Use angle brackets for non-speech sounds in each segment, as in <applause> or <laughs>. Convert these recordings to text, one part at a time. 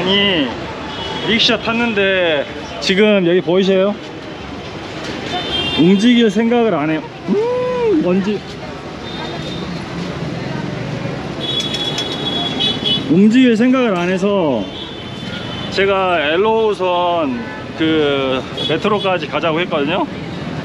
아니 릭샤 탔는데 지금 여기 보이세요? 움직일 생각을 안 해요. 음, 먼지. 움직일 생각을 안 해서 제가 엘로우선 그 메트로까지 가자고 했거든요.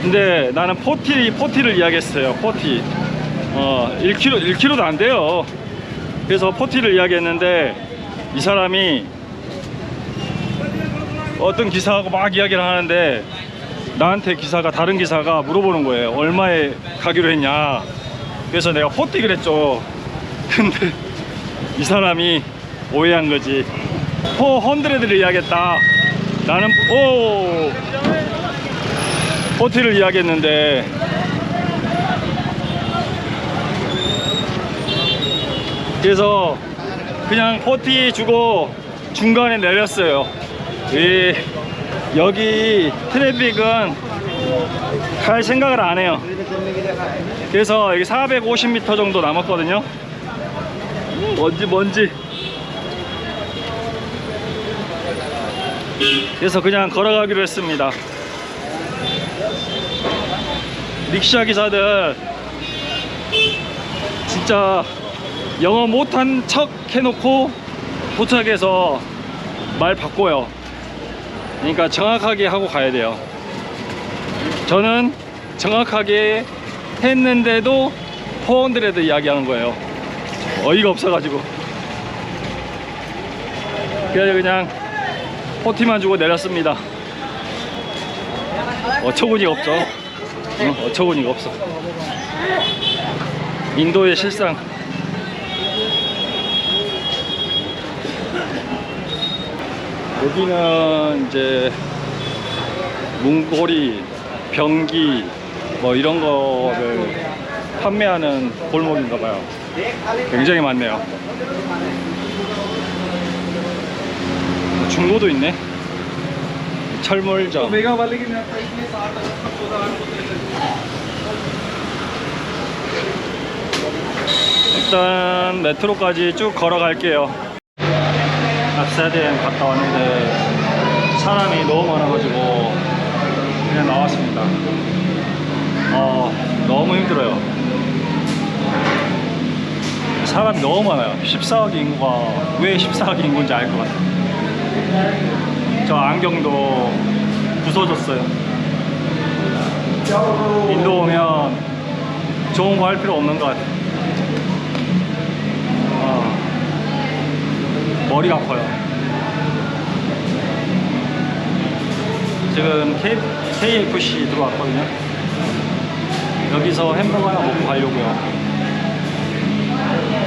근데 나는 포티 포티를 이야기했어요. 포티. 어 1km 1km도 안 돼요. 그래서 포티를 이야기했는데 이 사람이 어떤 기사하고 막 이야기를 하는데 나한테 기사가 다른 기사가 물어보는 거예요. 얼마에 가기로 했냐. 그래서 내가 포티 그랬죠. <laughs> 근데 이 사람이 오해한 거지. 포 헌드레드를 이야기했다. 나는 오 포티를 이야기했는데 그래서 그냥 포티 주고 중간에 내렸어요. 이 여기 트래픽은 갈 생각을 안 해요. 그래서 여기 450m 정도 남았거든요. 먼지 먼지. 그래서 그냥 걸어가기로 했습니다. 릭샤 기사들 진짜 영어 못한 척 해놓고 도착해서 말 바꿔요. 그러니까 정확하게 하고 가야 돼요. 저는 정확하게 했는데도 포원드레드 이야기하는 거예요. 어이가 없어가지고. 그래서 그냥 포티만 주고 내렸습니다. 어처구니가 없죠. 응, 어처구니가 없어. 인도의 실상. 여기는 이제 문고리, 병기 뭐 이런 거를 판매하는 골목인가 봐요. 굉장히 많네요. 중고도 있네. 철물점. 일단 메트로까지 쭉 걸어갈게요. 악사디엔 갔다 왔는데 사람이 너무 많아가지고 그냥 나왔습니다. 어, 너무 힘들어요. 사람이 너무 많아요. 14억 인구가 왜 14억 인구인지 알 것 같아요. 저 안경도 부서졌어요. 인도 오면 좋은 거 할 필요 없는 것 같아요. 머리가 아파요. 지금 K, KFC 들어왔거든요. 여기서 햄버거 하나 먹고 가려고요.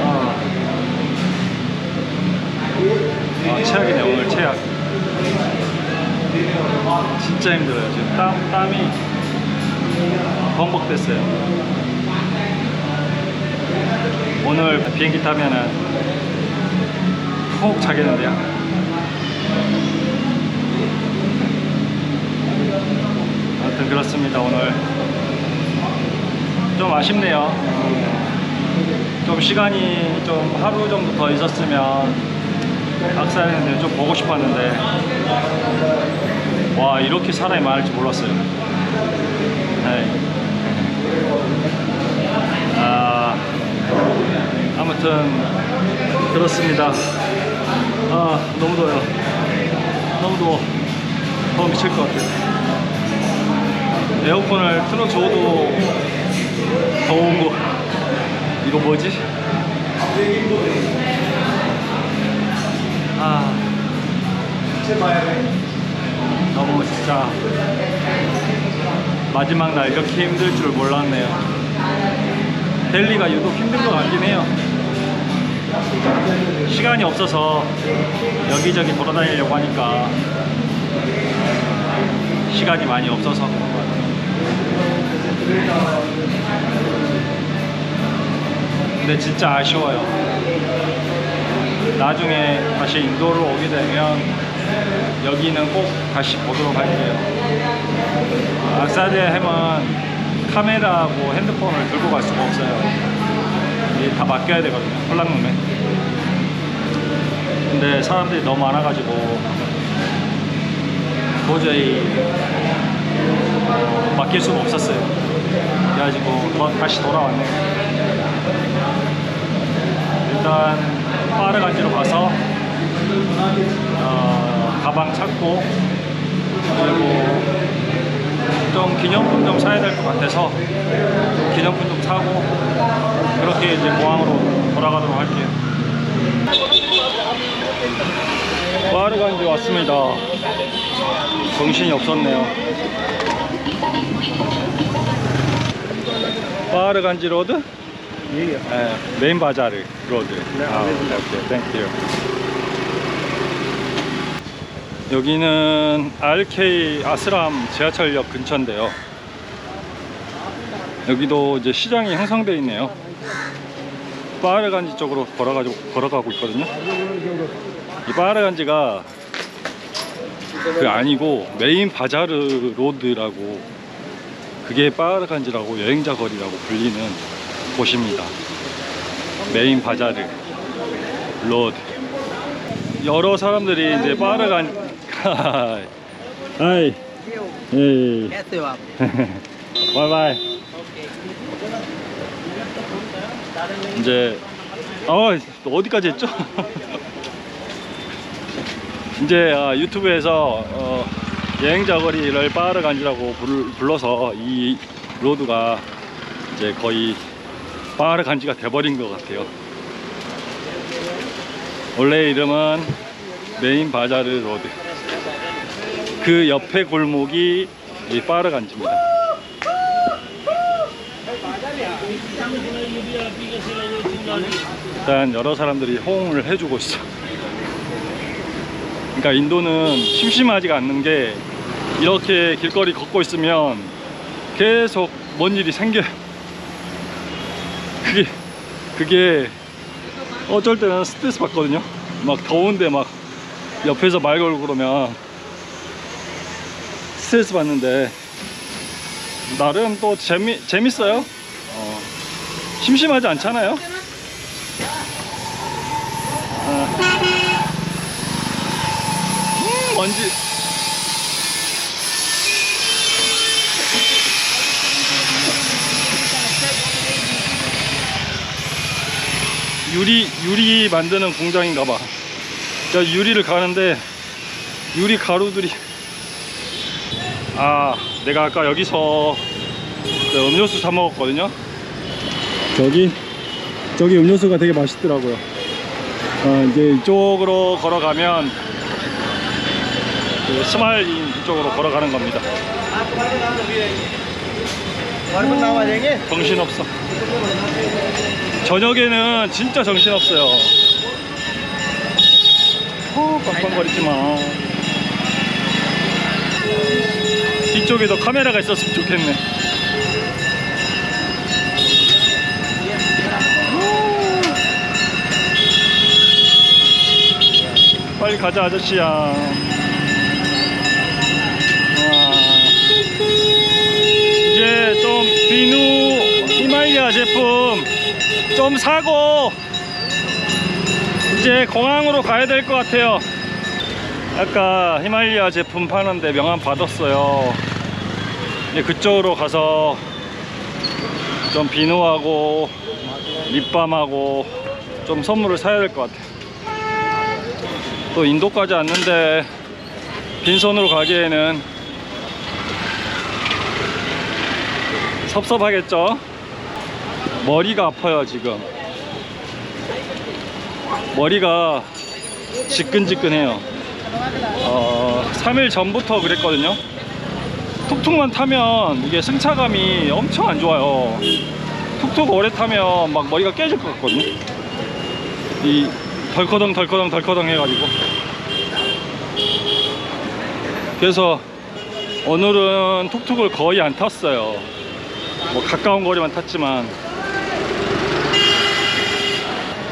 어. 아, 최악이네 오늘 최악. 진짜 힘들어요. 지금 땀 땀이 범벅됐어요. 오늘 비행기 타면은 푹 자겠는데요. 아무튼 그렇습니다 오늘 좀 아쉽네요. 좀 시간이 좀 하루 정도 더 있었으면 박사했는데 좀 보고 싶었는데 와 이렇게 사람이 많을 줄 몰랐어요. 네. 아 아무튼 그렇습니다. 아 너무 더워요. 너무 더워. 더워 미칠 것 같아요. 에어컨을 틀어줘도 더운 거. 이거 뭐지? 아 너무 진짜 마지막 날 이렇게 힘들 줄 몰랐네요. 델리가 유독 힘든 것 같긴 해요. 시간이 없어서 여기저기 돌아다니려고 하니까 시간이 많이 없어서 그런 것 같아요. 근데 진짜 아쉬워요. 나중에 다시 인도로 오게 되면 여기는 꼭 다시 보도록 할게요. 악사드 햄은 카메라하고 핸드폰을 들고 갈 수가 없어요. 이게 다 맡겨야 되거든요. 홀랑룸에. 근데 사람들이 너무 많아가지고 도저히 어, 맡길 수가 없었어요. 그래가지고 더- 다시 돌아왔네. 일단 빠르간지로 가서 어, 가방 찾고 그리고 좀 기념품 좀 사야 될 것 같아서 기념품 좀 사고 그렇게 이제 공항으로 돌아가도록 할게요. 빠르간지 왔습니다. 정신이 없었네요. 빠르간지 로드? 예, 예. 네, 메인 바자르 로드. 아, 오케이, 오케이. 땡큐. 여기는 RK 아스람 지하철역 근처인데요. 여기도 이제 시장이 형성되어 있네요. 빠르간지 쪽으로 걸어가지고 걸어가고 있거든요. 이 빠르간지가 그 아니고 메인 바자르 로드라고 그게 빠르간지라고 여행자 거리라고 불리는 곳입니다. 메인 바자르 로드. 여러 사람들이 이제 빠르간 하이. 에이 바이바이. 이제 어 어디까지 했죠? <laughs> 이제 아, 유튜브에서 어, 여행자 거리를 빠르간지라고 불러서 이 로드가 이제 거의 빠르간지가 돼버린 것 같아요. 원래 이름은 메인 바자르 로드. 그 옆에 골목이 이 빠르간지입니다. 일단 여러 사람들이 호응을 해주고 있어. 그러니까 인도는 심심하지가 않는 게 이렇게 길거리 걷고 있으면 계속 뭔 일이 생겨요. 그게 그게 어쩔 때는 스트레스 받거든요. 막 더운데 막 옆에서 말 걸고 그러면 스트레스 받는데 나름 또 재미 재밌어요. 어, 심심하지 않잖아요. 어. 음, 먼지. 유리 유리 만드는 공장인가 봐. 저 유리를 가는데 유리 가루들이 아 내가 아까 여기서 그 음료수 사 먹었거든요. 저기 저기 음료수가 되게 맛있더라고요. 아, 이제 이쪽으로 걸어가면 그 스마일인 쪽으로 걸어가는 겁니다. 정신없어. 저녁에는 진짜 정신없어요. 어, 빵빵거리지만 뒤쪽에도 카메라가 있었으면 좋겠네. 빨리 가자 아저씨야. 좀 사고 이제 공항으로 가야 될 것 같아요. 아까 히말리아 제품 파는데 명함 받았어요. 이제 그쪽으로 가서 좀 비누하고 립밤하고 좀 선물을 사야 될 것 같아요. 또 인도까지 왔는데 빈손으로 가기에는 섭섭하겠죠? 머리가 아파요, 지금. 머리가 지끈지끈해요. 어, 3일 전부터 그랬거든요. 툭툭만 타면 이게 승차감이 엄청 안 좋아요. 툭툭 오래 타면 막 머리가 깨질 것 같거든요. 이 덜커덩 덜커덩 덜커덩 해가지고. 그래서 오늘은 툭툭을 거의 안 탔어요. 뭐 가까운 거리만 탔지만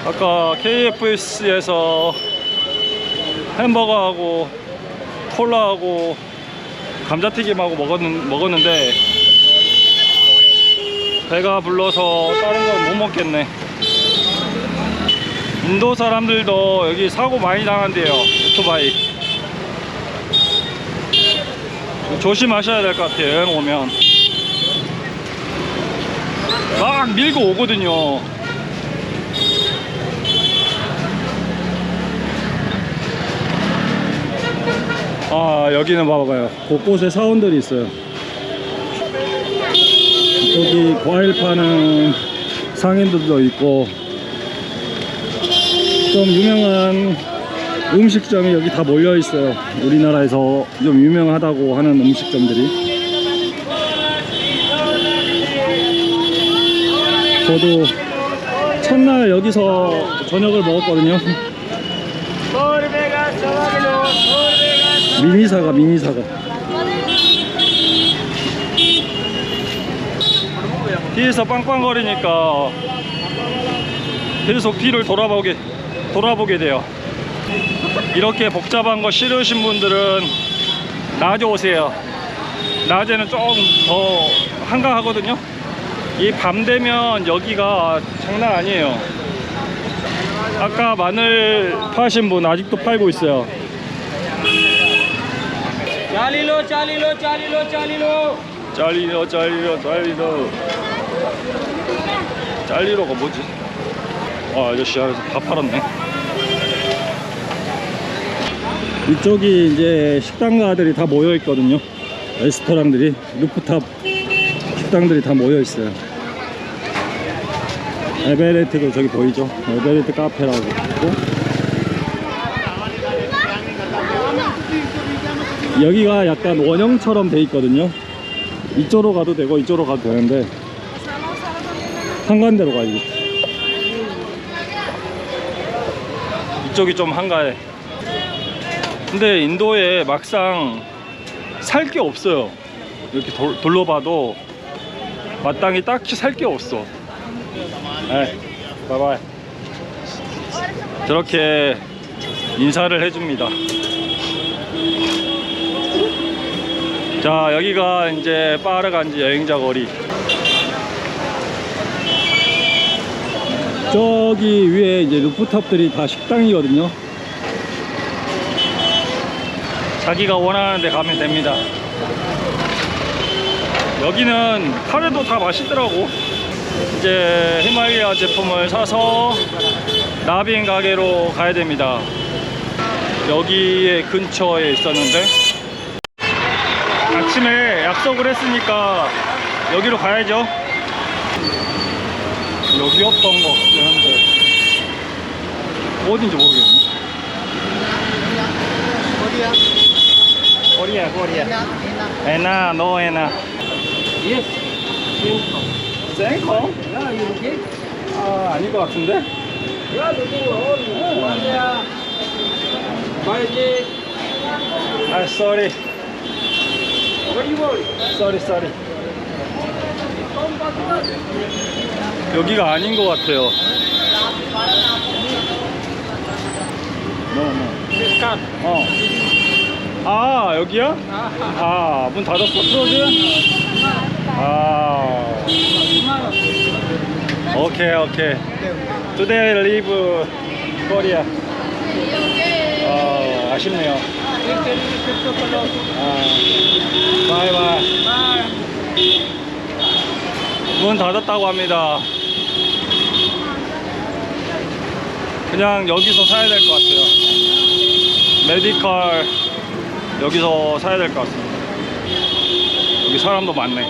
아까 KFC에서 햄버거하고 콜라하고 감자튀김하고 먹었는, 먹었는데 배가 불러서 다른 건 못 먹겠네 인도 사람들도 여기 사고 많이 당한대요. 오토바이. 조심하셔야 될 것 같아요. 여행 오면. 막 밀고 오거든요. 아, 여기는 봐봐요. 곳곳에 사원들이 있어요. 여기 과일 파는 상인들도 있고, 좀 유명한 음식점이 여기 다 몰려 있어요. 우리나라에서 좀 유명하다고 하는 음식점들이. 저도 첫날 여기서 저녁을 먹었거든요. 미니 사과, 미니 사과. 뒤에서 빵빵거리니까 계속 뒤를 돌아보게 돌아보게 돼요. 이렇게 복잡한 거 싫으신 분들은 낮에 오세요. 낮에는 좀더 한가하거든요. 이 밤 되면 여기가 장난 아니에요. 아까 마늘 파신 분 아직도 팔고 있어요. ચાલી લો ચાલી લો ચાલી લો ચાલી લો 잘리로 잘리로 잘리로 잘리로가 뭐지? 아 아저씨 안에서 다 팔았네 이쪽이 이제 식당가들이 다 모여 있거든요 레스토랑들이 루프탑 식당들이 다 모여 있어요 에베레트도 저기 보이죠? 에베레트 카페라고 있고 여기가 약간 원형처럼 돼 있거든요. 이쪽으로 가도 되고 이쪽으로 가도 되는데 한가운데로 가야지. 이쪽이 좀 한가해. 근데 인도에 막상 살 게 없어요. 이렇게 돌, 둘러봐도 마땅히 딱히 살 게 없어. 네, 바이바이. 저렇게 인사를 해줍니다 자 여기가 이제 파르간지 여행자 거리. 저기 위에 이제 루프탑들이 다 식당이거든요. 자기가 원하는 데 가면 됩니다. 여기는 카레도 다 맛있더라고. 이제 히말리아 제품을 사서 나빈 가게로 가야 됩니다. 여기에 근처에 있었는데 아침에 약속을 했으니까 여기로 가야죠. 여기였던 것 같긴 한데 어딘지 모르겠네. Korea, Korea. 에나, 너 에나. Yes. 생콩? 아, 아닌 것 같은데? All. One there. Five J. 아, sorry, What sorry, sorry. 여기가 아닌 것 같아요. 어. 아, 여기야? 아, 문 닫았어. 프로즈? 아. 오케이, 오케이. Today leave Korea. 아, 아쉽네요. 아, 바이바이. 문 닫았다고 합니다. 그냥 여기서 사야 될 것 같아요. 메디컬 여기서 사야 될 것 같습니다. 여기 사람도 많네.